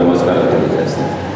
నమస్కారం తెలియజేస్తాను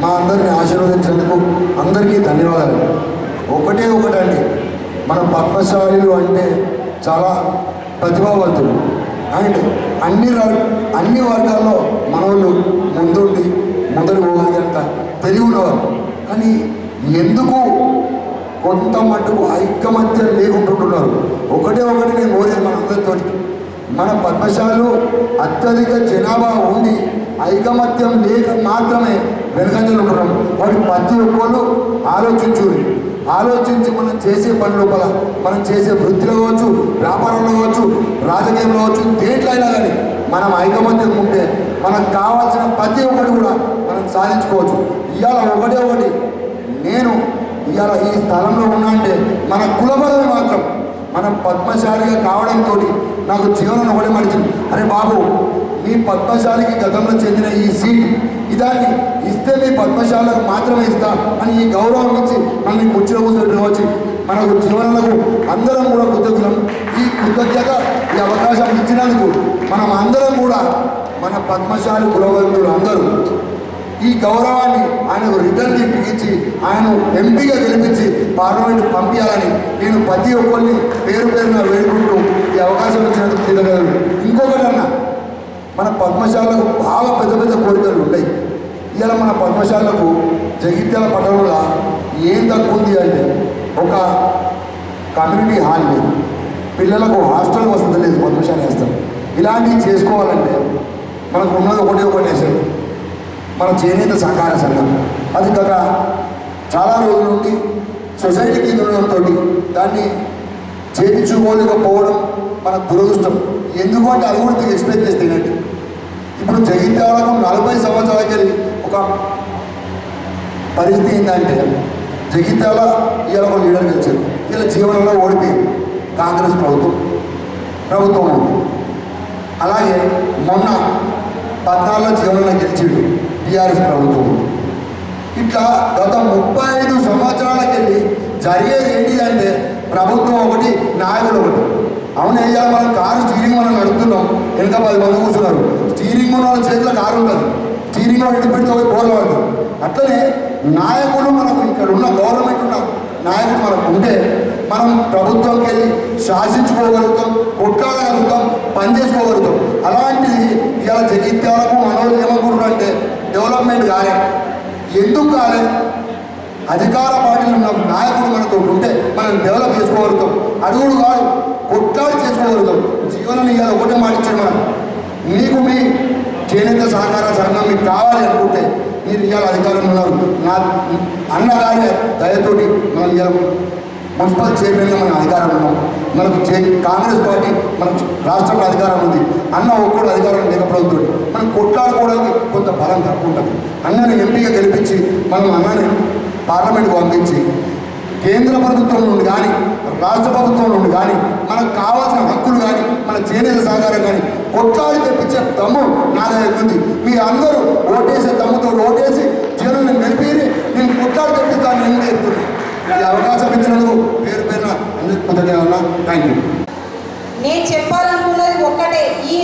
మా అందరిని ఆశీర్వదించినందుకు అందరికీ ధన్యవాదాలు. ఒకటే ఒకటండి మన పద్మశాలీలు అంటే చాలా ప్రతిభావంతులు. అండ్ అన్ని ర- అన్ని వర్గాల్లో మనోళ్ళు ముందుండి ముందరు పోగలిగంత తెలివి ఉన్నవారు కానీ ఎందుకు కొంత మట్టుకు ఐకమత్యం లేకుంటుంటున్నారు? ఒకటే ఒకటి నేను కోరేది మనందరితో మన పద్మశాలు అత్యధిక జనాభా ఉండి ఐకమత్యం లేక మాత్రమే వెనకంజలు ఉండడం. వాటి ప్రతి ఒక్కళ్ళు ఆలోచించుని ఆలోచించి మనం చేసే పని లోపల మనం చేసే వృత్తిలో కావచ్చు వ్యాపారంలో కావచ్చు రాజకీయంలో కావచ్చు దేంట్లో అయినా కానీ మనం ఐకమత్యం ఉంటే మనకు కావాల్సిన ప్రతి ఒక్కటి కూడా మనం సాధించుకోవచ్చు. ఇవాళ ఒకటే ఒకటి నేను ఇవాళ ఈ స్థలంలో ఉన్నా అంటే మన కులబలమే మాత్రం మనం పద్మశాలిగా కావడంతో నాకు జీవనం ఒకటే మడిచింది అరే బాబు మీ పద్మశాలికి గతంలో చెందిన ఈ సీట్ ఇదాన్ని ఇస్తే మీ పద్మశాలకు మాత్రమే ఇస్తా అని ఈ గౌరవం ఇచ్చి మనల్ని కుర్చీలో కూర్చోబెట్టి వచ్చి మనకు జీవనకు అందరం కూడా కృతజ్ఞం ఈ కృతజ్ఞత ఈ అవకాశం ఇచ్చినందుకు మనం అందరం కూడా మన పద్మశాలి కులవంతులు ఈ గౌరవాన్ని ఆయనకు రిటర్న్ ఇప్పించి ఆయన ఎంపీగా గెలిపించి పార్లమెంట్ పంపించాలని నేను ప్రతి ఒక్కరిని పేరు పేరున వేడుకుంటూ ఈ అవకాశం ఇచ్చినందుకు తీరగలను ఇంకొకటి అన్న మన పద్మశాలకు బాగా పెద్ద పెద్ద కోరికలు ఉన్నాయి. ఇవాళ మన పద్మశాలకు జగిత్యాల పట్టణంలో ఏం తక్కువ ఉంది అంటే ఒక కమ్యూనిటీ హాల్ లేదు. పిల్లలకు హాస్టల్ వసతి లేదు పద్మశాల వేస్తారు ఇలాంటివి చేసుకోవాలంటే మనకు ఉన్నది ఒకటి ఒకటి వేసాడు మన చేనేత సహకార సంఘం. అది గత చాలా రోజుల నుండి సొసైటీ కింద ఉండడంతో దాన్ని చేయించుకోలేకపోవడం మన దురదృష్టం. ఎందుకంటే అది కూడా ఎక్స్ప్లెయిన్ చేస్తేనండి ఇప్పుడు జగిత్యాలకు నలభై సంవత్సరాలకి ఒక పరిస్థితి ఏంటంటే జగిత్యాల ఇవాళ ఒక లీడర్ గెలిచారు. ఇలా జీవనంలో ఓడిపోయింది కాంగ్రెస్ ప్రభుత్వం. ప్రభుత్వం అలాగే మొన్న పద్నాలుగులో జీవనంలో గెలిచిండు. టీఆర్ఎస్ ప్రభుత్వం. ఇట్లా గత ముప్పై ఐదు సంవత్సరాలకెళ్ళి జరిగేది ఏంటి అంటే ప్రభుత్వం ఒకటి నాయకుడు ఒకటి. అవును అయ్యా మనం కారు స్టీరింగ్ మనం నడుపుతున్నాం. వెనక పది మంది కూర్చున్నారు. స్టీరింగ్ ఉన్న వాళ్ళ చేతిలో కారు ఉండదు. స్టీరింగ్ ఒకటి పెడితే పోయి బోర్లు పడుతుంది అట్లనే నాయకులు మనకు ఇక్కడ ఉన్న గవర్నమెంట్ ఉన్న నాయకుడు మనకు ఉంటే మనం ప్రభుత్వంకి వెళ్ళి శాసించుకోగలుగుతాం కొట్లాడగలుగుతాం పనిచేసుకోగలుగుతాం. అలాంటిది ఇలా జగిత్యాలకు మనోళ్ళు ఏమనుకుంటున్నారంటే అంటే డెవలప్మెంట్ కాలేదు ఎందుకు కాలేదు అధికార పార్టీలు ఉన్న నాయకుడు మనతో ఉంటే మనం డెవలప్ చేసుకోగలుగుతాం. అడుగుడు కాదు కొట్లాడి చేసుకోగలుగుతాం. జీవనం ఇవాళ ఒకటే మాటిచ్చాడు మనం మీకు మీ చేనేత సహకార సంఘం మీకు కావాలి అనుకుంటే మీరు ఇవాళ అధికారంలో ఉన్నారు. నా అన్నగారి దయతోటి మనం ఇవాళ మున్సిపల్ చైర్మన్గా మనం అధికారం ఉన్నాం. మనకు కాంగ్రెస్ పార్టీ మన రాష్ట్రంలో అధికారం ఉంది. అన్న ఒక్కడు అధికారం లేకపోతే మనం కొట్లాడుకోవడానికి కొంత బలం తక్కువ ఉంటుంది. అన్నను ఎంపీగా గెలిపించి మనం అన్నని పార్లమెంట్కి పంపించి కేంద్ర ప్రభుత్వం నుండి కానీ రాష్ట్ర ప్రభుత్వం నుండి కానీ మనకు కావాల్సిన హక్కులు కానీ మన చేనేత సహకారం కానీ కొట్లాడి తెప్పించే దమ్ము నా దగ్గర ఉంది. మీ అందరూ ఓటేసే దమ్ముతో ఓటేసి జనులను గెలిపి నేను కొట్లాడి తెప్పిస్తాను నేను ఈ అవకాశం ఇచ్చినందుకు పేరు పేరున అందరికీ కృతజ్ఞతలు థ్యాంక్ యూ నేను చెప్పాలనుకున్నది ఒక్కటే ఈ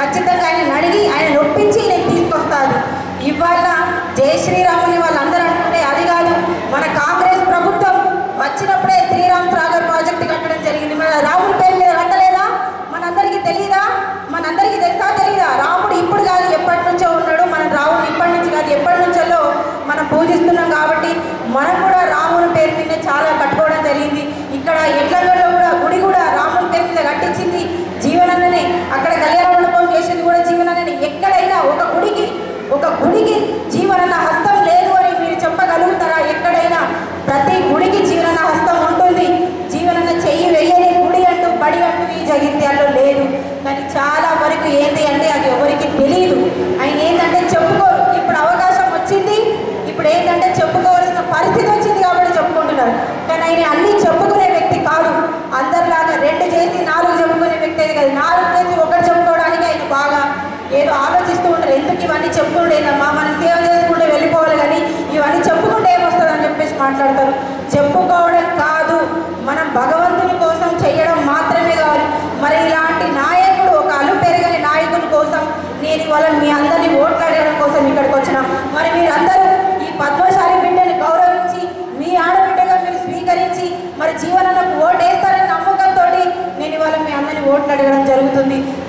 ఖచ్చితంగా ఆయన నడిగి ఆయన ఒప్పించి నేను తీసుకొస్తాడు. ఇవాళ జయ శ్రీరాముని தத்தை உலகின்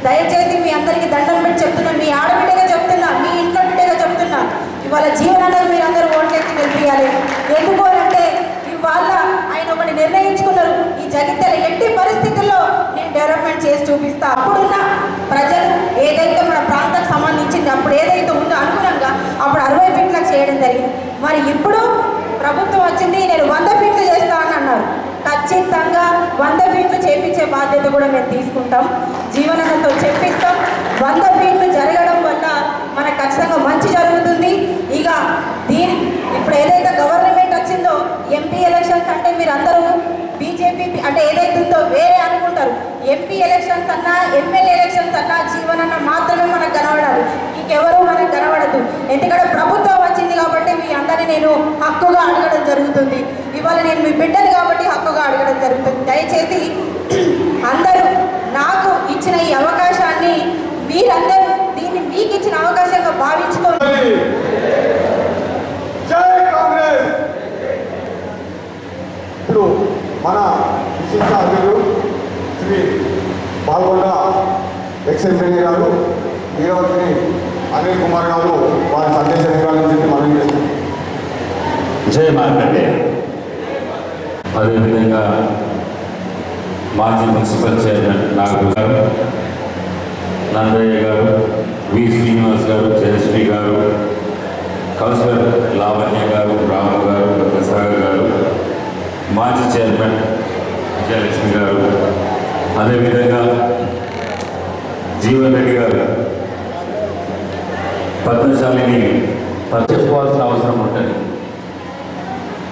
దయచేసి మీ అందరికి దండం పెట్టి చెప్తున్నా మీ ఆడబిడ్డగా చెప్తున్నా మీ ఇంట్లో బిడ్డగా చెప్తున్నా ఇవాళ జీవనాలకు మీరు అందరూ ఓట్లేసి నిలిపియాలి ఎందుకు అంటే ఇవాళ ఆయన ఒకటి నిర్ణయించుకున్నారు. ఈ జగిత్యాల ఎట్టి పరిస్థితుల్లో నేను డెవలప్మెంట్ చేసి చూపిస్తా. అప్పుడున్న ప్రజలు ఏదైతే మన ప్రాంతానికి సంబంధించింది అప్పుడు ఏదైతే ఉందో అనుగుణంగా అప్పుడు అరవై ఫీట్లకు చేయడం జరిగింది. మరి ఇప్పుడు ప్రభుత్వం వచ్చింది నేను వంద ఖచ్చితంగా వంద ఫీట్లు చేపించే బాధ్యత కూడా మేము తీసుకుంటాం. జీవనతో చెప్పిస్తాం. వంద ఫీట్లు జరగడం వల్ల మనకు ఖచ్చితంగా మంచి జరుగుతుంది. ఇక దీని ఇప్పుడు ఏదైతే గవర్నమెంట్ ఎంపీ ఎలక్షన్స్ అంటే మీరు అందరూ బీజేపీ అంటే ఏదైతుందో వేరే అనుకుంటారు. ఎంపీ ఎలక్షన్స్ అన్నా ఎమ్మెల్యే ఎలక్షన్స్ అన్నా జీవనన్న మాత్రమే మనకు కనబడాలి ఇంకెవరూ మనకు కనబడదు. ఎందుకంటే ప్రభుత్వం వచ్చింది కాబట్టి మీ అందరినీ నేను హక్కుగా అడగడం జరుగుతుంది. ఇవాళ నేను మీ బిడ్డలు కాబట్టి హక్కుగా అడగడం జరుగుతుంది. దయచేసి ఎక్స్ఎమ్మెల్యే గారు వీరవతిని అనిల్ కుమార్ గారు వారి సందేశం ఇవ్వాలని చెప్పి మనం చేస్తాం జయ మార్కండే. అదేవిధంగా మాజీ మున్సిపల్ చైర్మన్ నాగూర్ గారు నందయ్య గారు వి శ్రీనివాస్ గారు జయశ్రీ గారు కౌన్సిలర్ లావణ్య గారు రాము గారు ప్రసాద్ గారు మాజీ చైర్మన్ విజయలక్ష్మి గారు. అదేవిధంగా జీవన్ రెడ్డి గారు. పద్మశాలిని చెప్పుకోవాల్సిన అవసరం ఉంటుంది.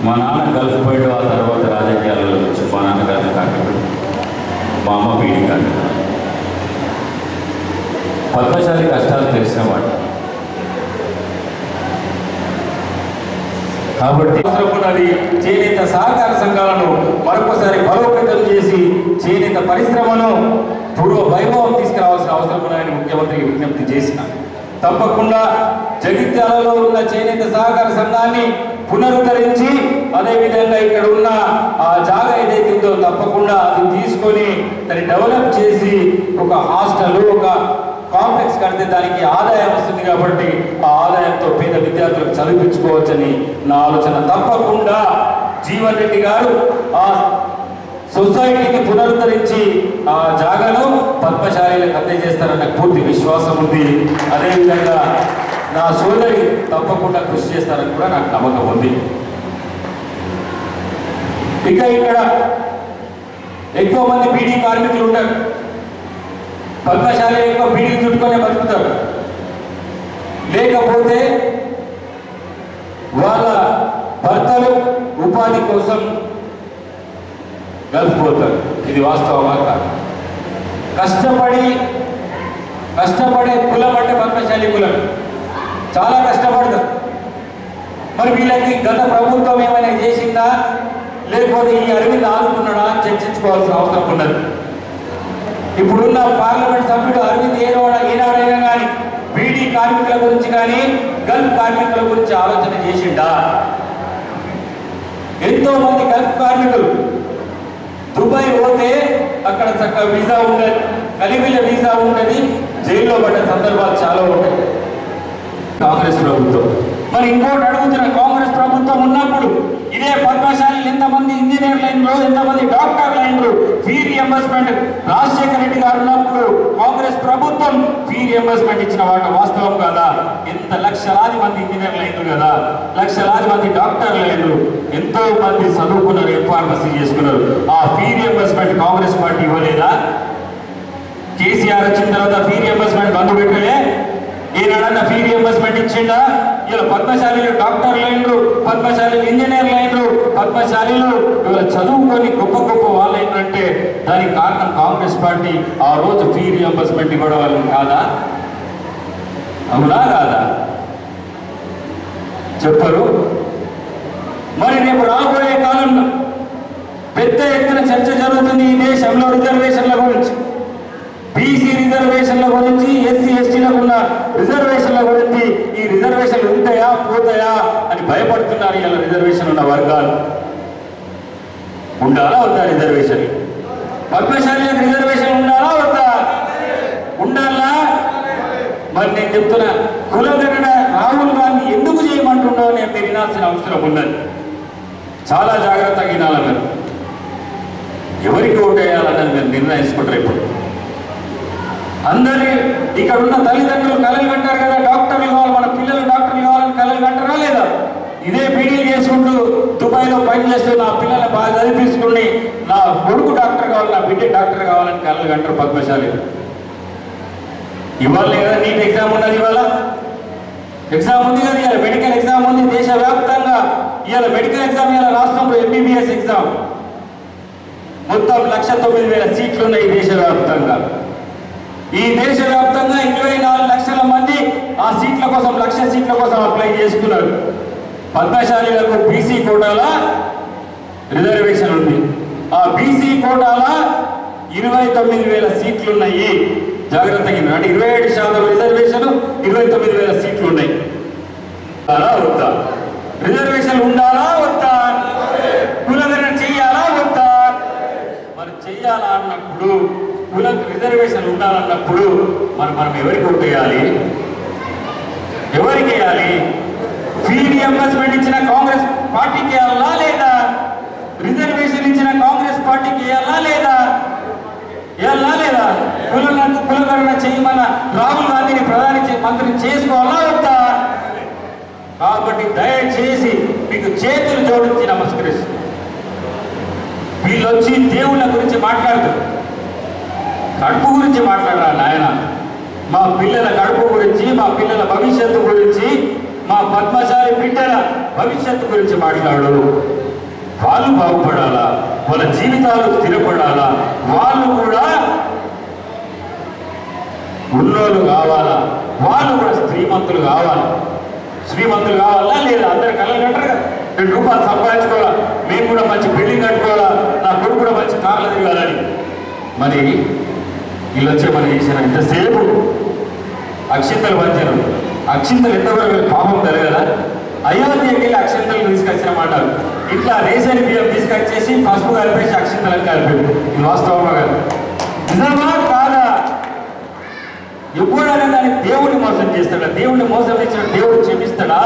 మా నాన్న గల్ఫ్ పోయాడు ఆ తర్వాత రాజకీయాలలో వచ్చి మా నాన్న గల్ఫ్ కార్మికుడు మా అమ్మ బీడీ పద్మశాలి కష్టాలు తెలిసినవాడు కాబట్టి అది చేనేత సహకార సంఘాలను మరొకసారి బలోపేతం చేసి చేనేత పరిశ్రమను పూర్వ వైభవం తీసుకురావాల్సిన అవసరం ఉన్నాయని ముఖ్యమంత్రికి విజ్ఞప్తి చేసిన. తప్పకుండా జగిత్యాలలో ఉన్న చేనేత సహకార సంఘాన్ని పునరుద్ధరించి అదేవిధంగా ఇక్కడ ఉన్న ఆ జాగా ఏదైతే ఉందో తప్పకుండా అది తీసుకొని దాన్ని డెవలప్ చేసి ఒక హాస్టల్ ఒక కాంప్లెక్స్ కడితే దానికి ఆదాయం వస్తుంది కాబట్టి ఆ ఆదాయంతో పేద విద్యార్థులకు చదివించుకోవచ్చని నా ఆలోచన. తప్పకుండా జీవన్ రెడ్డి గారు ఆ సొసైటీని పునరుద్ధరించి ఆ జాగాను పద్మశాలీలకు అందజేస్తారన్న పూర్తి విశ్వాసం ఉంది. అదేవిధంగా నా సోదరి తప్పకుండా కృషి చేస్తారని కూడా నాకు నమ్మకం ఉంది. ఇక ఇక్కడ ఎక్కువ మంది బీడీ కార్మికులు ఉంటారు. పద్మశాలి ఎక్కువ బీడీలు చుట్టుకునే బతుకుతారు. లేకపోతే వాళ్ళ భర్తలు ఉపాధి కోసం గల్ఫ్ ఇది వాస్తవమా కాదు? కష్టపడి కష్టపడే కులం అంటే పద్మశాలి కులం. చాలా కష్టపడతారు. మరి వీళ్ళకి గత ప్రభుత్వం ఏమైనా చేసిందా? లేకపోతే ఈ అరవింద్ ఆదుకున్నాడా? అని చర్చించుకోవాల్సిన అవసరం ఉన్నది. ఇప్పుడున్న పార్లమెంట్ సభ్యుడు అరవింద్ ఏనాడ ఏనాడైనా కానీ బీడీ కార్మికుల గురించి కానీ గల్ఫ్ కార్మికుల గురించి ఆలోచన చేసిండా? ఎంతో మంది గల్ఫ్ కార్మికులు దుబాయ్ పోతే అక్కడ చక్కగా వీసా ఉండదు. కలిగిన వీసా ఉండదు. జైల్లో పడ్డ సందర్భాలు చాలా ఉంటాయి. కాంగ్రెస్ ప్రభుత్వం. మరి ఇంకోటి అడుగుతున్న కాంగ్రెస్ ప్రభుత్వం ఉన్నప్పుడు ఇదే పద్మశాలి ఎంతమంది ఇంజనీర్లు అయినరు ఎంతమంది డాక్టర్లు అయినరు ఫీ రియంబర్స్మెంట్ రాజశేఖర రెడ్డి గారు ఉన్నప్పుడు కాంగ్రెస్ ప్రభుత్వం ఫీ రియంబర్స్మెంట్ ఇచ్చిన వాట వాస్తవం కదా? ఎంత లక్షలాది మంది ఇంజనీర్లు అయినరు కదా? లక్షలాది మంది డాక్టర్లు అయినరు. ఎంతో మంది చదువుకున్నారు ఎం ఫార్మసీ చేసుకున్నారు. ఆ ఫీ రియంబర్స్మెంట్ కాంగ్రెస్ పార్టీ ఇవ్వలేదా? కేసీఆర్ వచ్చిన తర్వాత ఫీ రియంబర్స్మెంట్ బంధు పెట్టలే? ఈనాడన్న ఫీ రియంబర్స్మెంట్ ఇచ్చిండా? ఇలా పద్మశాలీలు డాక్టర్లు అయినరు పద్మశాలీలు ఇంజనీర్లు అయినరు పద్మశాలీలు ఇవాళ చదువుకొని గొప్ప గొప్ప వాళ్ళు అయినరంటే దానికి కారణం కాంగ్రెస్ పార్టీ. ఆ రోజు ఫీ రియంబర్స్మెంట్ ఇవ్వడం వాళ్ళని కాదా? అవునా కాదా? చెప్పరు. మరి రేపు రాబోయే కాలంలో పెద్ద ఎత్తున చర్చ జరుగుతుంది ఈ దేశంలో రిజర్వేషన్ల గురించి. బీసీ రిజర్వేషన్ల గురించి ఎస్సీ ఎస్టీలకు ఉన్న రిజర్వేషన్ల గురించి ఈ రిజర్వేషన్లు ఉంటాయా పోతాయా అని భయపడుతున్నారు ఇలా రిజర్వేషన్ ఉన్న వర్గాలు. ఉండాలా వద్దా రిజర్వేషన్ పద్మశాలిలకు రిజర్వేషన్ ఉండాలా వద్దా? ఉండాలా? మరి నేను చెప్తున్నా కులగణన రాహుల్ గాంధీ ఎందుకు చేయమంటున్నావు నేను వినాల్సిన అవసరం ఉన్నది. చాలా జాగ్రత్తగా వినాలి మీరు. ఎవరికి ఓటేయాలన్నది మీరు నిర్ణయించుకుంటారు ఇప్పుడు. అందరి ఇక్కడ ఉన్న తల్లిదండ్రులు కలలు కంటారు కదా డాక్టర్లు కావాలి మన పిల్లలు డాక్టర్లు కావాలని కలలు కంటారా లేదా? ఇదే బీడీలు చేసుకుంటూ దుబాయ్లో పని చేస్తూ నా పిల్లల్ని బాగా చదివించుకుని నా కొడుకు డాక్టర్ కావాలి నా బిడ్డ డాక్టర్ కావాలని కలలు కంటారు పద్మశాలి. ఇవాళ కదా నీట్ ఎగ్జామ్ ఉన్నది ఇవాళ. ఎగ్జామ్ ఉంది కదా ఇవాళ మెడికల్ ఎగ్జామ్ ఉంది దేశవ్యాప్తంగా ఇవాళ మెడికల్ ఎగ్జామ్ ఇవాళ రాష్ట్రంలో ఎంబీబీఎస్ ఎగ్జామ్. మొత్తం లక్ష తొమ్మిది వేల సీట్లు ఉన్నాయి దేశవ్యాప్తంగా. ఈ దేశ వ్యాప్తంగా ఇరవై నాలుగు లక్షల మంది ఆ సీట్ల కోసం లక్ష సీట్ల కోసం అప్లై చేసుకున్నారు పద్మశాలీలకు బీసీ కోటాల రిజర్వేషన్ ఉంది. ఆ బీసీ కోటాల ఇరవై తొమ్మిది వేల సీట్లు ఉన్నాయి జాగ్రత్తగా అంటే ఇరవై ఏడు శాతం రిజర్వేషన్ ఇరవై తొమ్మిది వేల సీట్లు ఉన్నాయి అలా వద్దా? రిజర్వేషన్ ఉండాలా వద్దా? కులగణన చెయ్యాలా వద్దా? మరి చెయ్యాలా అన్నప్పుడు కులకు రిజర్వేషన్ ఉండాలన్నప్పుడు మనం మనం ఎవరికి ఓటేయాలి ఎవరికి వేయాలి? ఫీ రియంబర్స్మెంట్ ఇచ్చిన కాంగ్రెస్ పార్టీకి వేయాలా లేదా? రిజర్వేషన్ ఇచ్చిన కాంగ్రెస్ పార్టీకి వేయాలా లేదా? వేయాలా లేదా? కుల కులగణన చేయమన్న రాహుల్ గాంధీని ప్రధాని చే- మంత్రిని చేసుకోవాలా వద్దా? కాబట్టి దయచేసి మీకు చేతులు జోడించి నమస్కరిస్తుంది వీళ్ళు వచ్చి దేవుళ్ళ గురించి మాట్లాడుతారు కడుపు గురించి మాట్లాడరా నాయన? మా పిల్లల కడుపు గురించి మా పిల్లల భవిష్యత్తు గురించి మా పద్మశాలి బిడ్డల భవిష్యత్తు గురించి మాట్లాడు వాళ్ళు బాగుపడాలా? వాళ్ళ జీవితాలు స్థిరపడాలా? వాళ్ళు కూడా ఉన్నోళ్ళు కావాలా? వాళ్ళు కూడా శ్రీమంతులు కావాలి. శ్రీమంతులు కావాలా లేదా అందరు కళ్ళని కట్టరు కదా? రెండు రూపాయలు సంపాదించుకోవాలా? మేము కూడా మంచి బిల్డింగ్ కట్టుకోవాలా? నా కొడుకు కూడా మంచి కార్లు తిరగాలని. మరి వీళ్ళు వచ్చే మనం చేసిన ఇంతసేపు అక్షింతలు వంచను అక్షింతలు ఎంతవరకు పాపం జరగదా? అయోధ్యకి వెళ్ళి అక్షింతలు తీసుకొచ్చినామంటారు ఇట్లా రేసరి బియ్యం తీసుకొచ్చేసి పసుపు కలిపేసి అక్షింతలకు కలిపి ఇది వాస్తవమా కాదు? నిజమా కాదా? ఎప్పుడైనా దాన్ని దేవుడిని మోసం చేస్తాడా? దేవుడిని మోసం చేసిన దేవుడు క్షమిస్తాడా?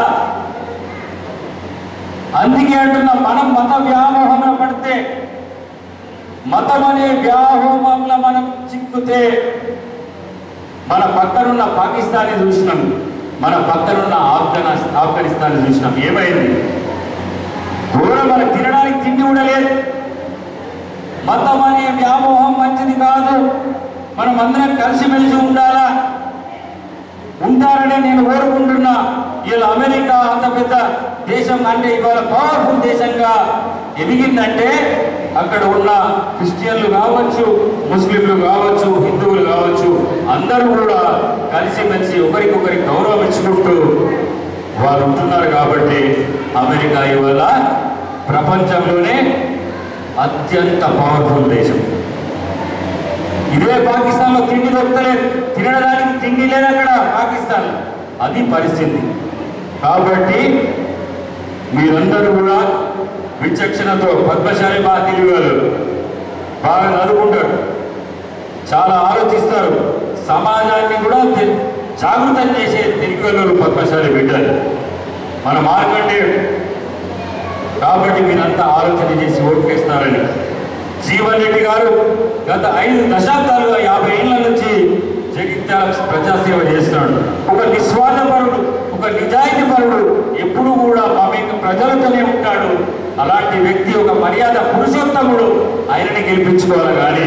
అందుకే అంటున్నా మనం మత వ్యామోహంలో పడితే మతం అనే వ్యాహోమంలో మనం చిక్కుతే మన పక్కనున్న పాకిస్తాన్ని చూసినాం. మన పక్కనున్న ఆఫ్ఘనా ఆఫ్ఘనిస్తాన్ చూసినాం. ఏమైంది? ఘోరం మనం తినడానికి తిండి కూడా లేదు. మతం అనే వ్యామోహం మంచిది కాదు. మనం అందరం కలిసిమెలిసి ఉండాలా? ఉంటారని నేను కోరుకుంటున్నా. ఇలా అమెరికా అంత పెద్ద దేశం అంటే ఇవాళ పవర్ఫుల్ దేశంగా ఎదిగిందంటే అక్కడ ఉన్న క్రిస్టియన్లు కావచ్చు ముస్లింలు కావచ్చు హిందువులు కావచ్చు అందరూ కూడా కలిసిమెలిసి ఒకరికొకరి గౌరవం ఇచ్చుకుంటూ వారు ఉంటున్నారు కాబట్టి అమెరికా ఇవాళ ప్రపంచంలోనే అత్యంత పవర్ఫుల్ దేశం. ఇదే పాకిస్తాన్లో తిండి దొరకలేదు తినడానికి తిండి లేదు అక్కడ పాకిస్తాన్ అది పరిస్థితి. కాబట్టి మీరందరూ కూడా విచక్షణతో పద్మశాలి బాగా తెలియగలరు బాగా చదువుకుంటారు చాలా ఆలోచిస్తారు. సమాజాన్ని కూడా జాగృతం చేసే తెలియగలరు పద్మశాలి బిడ్డలు. మన మార్కండేయుడు కాబట్టి మీరంతా ఆలోచన చేసి ఓట్లేస్తారని. జీవన్ రెడ్డి గారు గత ఐదు దశాబ్దాలుగా యాభై ఏళ్ళ నుంచి జగిత్యాల ప్రజాసేవ చేస్తున్నాడు. ఒక నిస్వార్థపరుడు ఒక నిజాయితీ పరుడు ఎప్పుడు కూడా మమేక ప్రజలతోనే ఉంటాడు. అలాంటి వ్యక్తి ఒక మర్యాద పురుషోత్తముడు ఆయనని గెలిపించుకోవాలి కానీ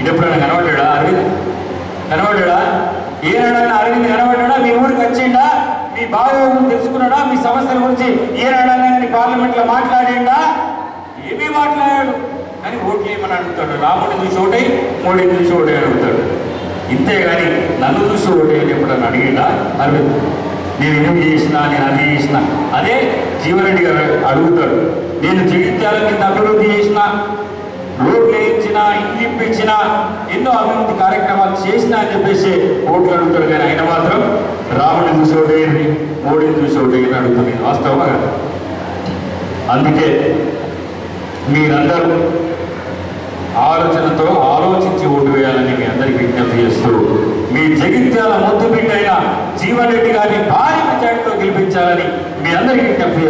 ఇది ఎప్పుడైనా కనబడ్డా అరవింద్? కనబడ్డా ఏనాడన్నా అరవింద్ కనబడ్డా మీ ఊరికి వచ్చిండా? మీ బాగోగులు తెలుసుకున్నాడా? మీ సమస్యల గురించి ఏనాడన్నా కానీ పార్లమెంట్లో మాట్లాడిండా? ఏమీ మాట్లాడాడు. కానీ ఓట్లు ఏమని అడుగుతాడు? రాముడిని చూసి ఓటై మోడీని చూసి ఓటే అడుగుతాడు. ఇంతే కానీ నన్ను చూసి ఓటే అని ఎప్పుడన్నా అడిగిండా? అరవింద్? నేను ఏం చేసిన నేను అది చేసిన. అదే జీవరెడ్డి గారు అడుగుతాడు. నేను జగిత్యాల కింద అభివృద్ధి చేసిన రోడ్లు వేయించిన ఇల్లు ఇప్పించిన ఎన్నో అభివృద్ధి కార్యక్రమాలు చేసిన అని చెప్పేసి ఓట్లు అడుగుతాడు. కానీ ఆయన మాత్రం రాముడిని చూసి ఓటేయండి మోడీని చూసి ఓటేయండి అడుగుతుంది వాస్తవమా అందుకే మీరందరూ ఆలోచనతో ఆలోచించి ఓటు వేయాలని మీ అందరికీ విజ్ఞప్తి చేస్తూ మీ జగిత్యాల ముద్దు బిడ్డైన జీవన్ రెడ్డి గారిని భారీ మెజార్టీతో గెలిపించాలని మీ అందరికీ విజ్ఞప్తి